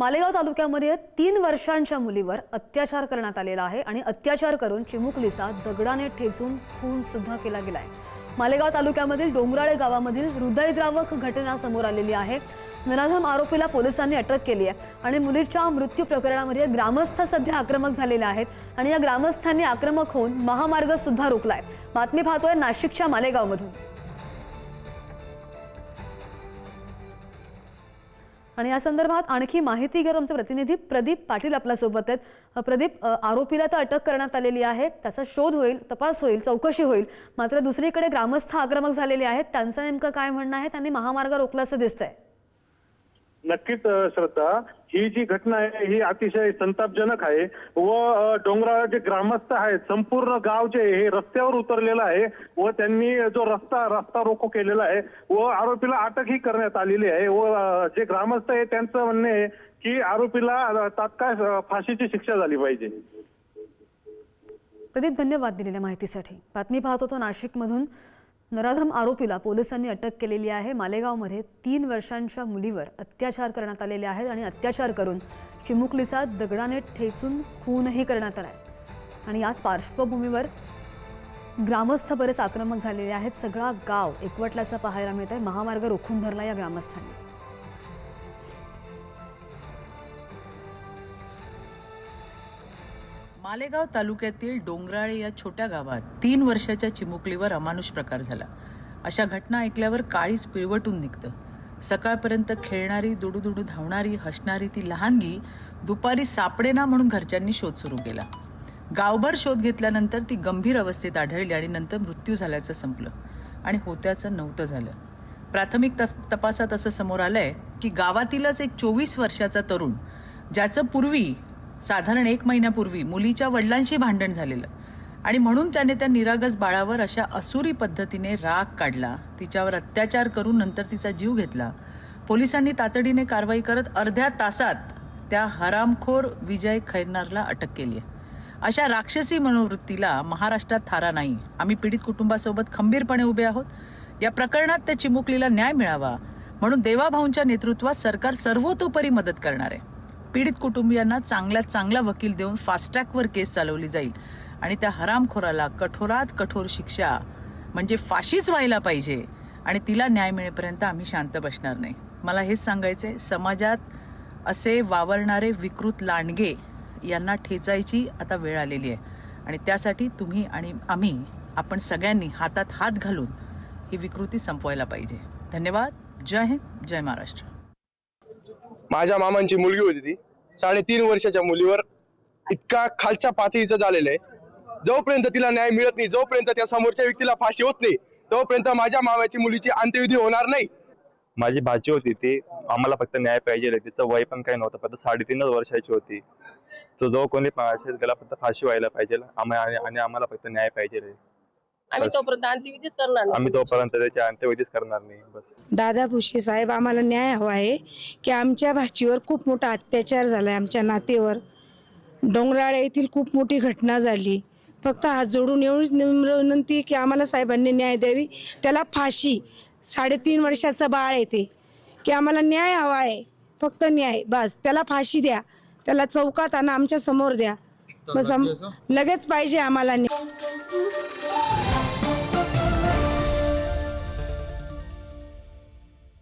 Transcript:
मालेगाव तालुक्यामध्ये तीन वर्षांच्या मुलीवर अत्याचार करण्यात आलेला आहे आणि अत्याचार करून चिमुकलीचा दगडाने ठेचून खून सुद्धा केला गेलाय. मालेगाव तालुक्यामधील डोंगराळे गावामधील हृदयद्रावक घटना समोर आलेली आहे. नराधम आरोपीला पोलिसांनी अटक केली आहे आणि मुलीच्या मृत्यू प्रकरणामध्ये ग्रामस्थ सध्या आक्रमक झालेले आहेत आणि या ग्रामस्थांनी आक्रमक होऊन महामार्ग सुद्धा रोखलाय. बातमी पाहतोय नाशिकच्या मालेगावमधून. आणि या संदर्भात आणखी माहिती घेत आमचे प्रतिनिधी प्रदीप पाटील आपल्यासोबत आहेत. प्रदीप आरोपीला तर अटक करण्यात आलेली आहे. त्याचा शोध होईल तपास होईल चौकशी होईल. मात्र दुसरीकडे ग्रामस्थ आक्रमक झालेले आहेत. त्यांचं नेमकं काय म्हणणं आहे? त्यांनी महामार्ग रोखला असं दिसतंय. नक्कीच श्रद्धा. ही जी घटना आहे ही अतिशय संतापजनक आहे व डोंगराळ जे ग्रामस्थ आहेत संपूर्ण गाव जे हे रस्त्यावर उतरलेलं आहे व त्यांनी जो रस्ता रस्ता रोको केलेला आहे व आरोपीला अटकही करण्यात आलेली आहे व जे ग्रामस्थ आहे त्यांचं म्हणणे आहे की आरोपीला तात्काळ फाशीची शिक्षा झाली पाहिजे. प्रदीप धन्यवाद दिलेल्या माहितीसाठी. बातमी पाहत होतो नाशिकमधून. नराधम आरोपीला पोलिसांनी अटक केलेली आहे. मालेगावमध्ये तीन वर्षांच्या मुलीवर अत्याचार करण्यात आलेले आहेत आणि अत्याचार करून चिमुकलीचा दगडाने ठेचून खूनही करण्यात आला आहे आणि याच पार्श्वभूमीवर ग्रामस्थ बरेच आक्रमक झालेले आहेत. सगळा गाव एकवटल्याचं पाहायला मिळत आहे महामार्ग रोखून धरला या ग्रामस्थांनी. मालेगाव तालुक्यातील डोंगराळे या छोट्या गावात तीन वर्षाच्या चिमुकलीवर अमानुष प्रकार झाला. अशा घटना ऐकल्यावर काळीच पिळवटून निघतं. सकाळपर्यंत खेळणारी दुडूदुडू धावणारी हसणारी ती लहानगी दुपारी सापडेना म्हणून घरच्यांनी शोध सुरू केला. गावभर शोध घेतल्यानंतर ती गंभीर अवस्थेत आढळली आणि नंतर मृत्यू झाल्याचं संपलं आणि होत्याचं नव्हतं झालं. प्राथमिक तस तपासात असं समोर आलंय की गावातीलच एक चोवीस वर्षाचा तरुण ज्याचं पूर्वी साधारण एक महिन्यापूर्वी मुलीच्या वडिलांशी भांडण झालेलं. आणि म्हणून त्याने त्या निरागस बाळावर अशा असुरी पद्धतीने राग काढला. तिच्यावर अत्याचार करून नंतर तिचा जीव घेतला. पोलिसांनी तातडीने कारवाई करत अर्ध्या तासात त्या हरामखोर विजय खैरनारला अटक केली आहे. अशा राक्षसी मनोवृत्तीला महाराष्ट्रात थारा नाही. आम्ही पीडित कुटुंबासोबत खंबीरपणे उभे आहोत. या प्रकरणात त्या चिमुकलीला न्याय मिळावा. म्हणून देवाभाऊंच्या नेतृत्वात सरकार सर्वतोपरी मदत करणार आहे. पीडित कुटुंबियांना चांगल्यात चांगला वकील देऊन फास्ट्रॅकवर केस चालवली जाईल. आणि त्या हरामखोराला कठोरात कठोर शिक्षा म्हणजे फाशीच व्हायला पाहिजे. आणि तिला न्याय मिळेपर्यंत आम्ही शांत बसणार नाही. मला हेच सांगायचं आहे समाजात असे वावरणारे विकृत लांडगे यांना ठेचायची आता वेळ आलेली आहे. आणि त्यासाठी तुम्ही आणि आम्ही आपण सगळ्यांनी हातात हात घालून ही विकृती संपवायला पाहिजे. धन्यवाद. जय हिंद. जय महाराष्ट्र. माझ्या मामांची मुलगी होती ती. साडेतीन वर्षाच्या मुलीवर इतका खालच्या पातळीचं झालेलं आहे. जोपर्यंत तिला न्याय मिळत नाही जोपर्यंत त्या समोरच्या व्यक्तीला फाशी होत नाही तोपर्यंत माझ्या मामाची मुलीची अंत्यविधी होणार नाही. माझी भाची होती ती. आम्हाला फक्त न्याय पाहिजे तिचं वय पण काही नव्हतं. फक्त साडेतीनच वर्षाची होती. तो जो कोणी पण असेल त्याला फक्त फाशी व्हायला पाहिजे. आणि आणि आम्हाला फक्त न्याय पाहिजे. आम्ही. तोपर्यंत अंत्यविधीच करणार नाही. आम्ही तोपर्यंत त्याची अंत्यविधीच करणार नाही. बस. दादा भुसे साहेब आम्हाला न्याय हवा आहे की आमच्या भाचीवर खूप मोठा अत्याचार झाला आहे आमच्या नातेवर. डोंगराळे येथील खूप मोठी घटना झाली. फक्त हात जोडून एवढी नम्र विनंती आहे की आम्हाला साहेबांनी न्याय द्यावी. त्याला फाशी साडेतीन वर्षाचं बाळ आहे ते. की आम्हाला न्याय हवा आहे. फक्त न्याय बस. त्याला फाशी द्या. त्याला चौकात आणा आमच्यासमोर द्या. बस आम- लगेच पाहिजे आम्हाला न्याय.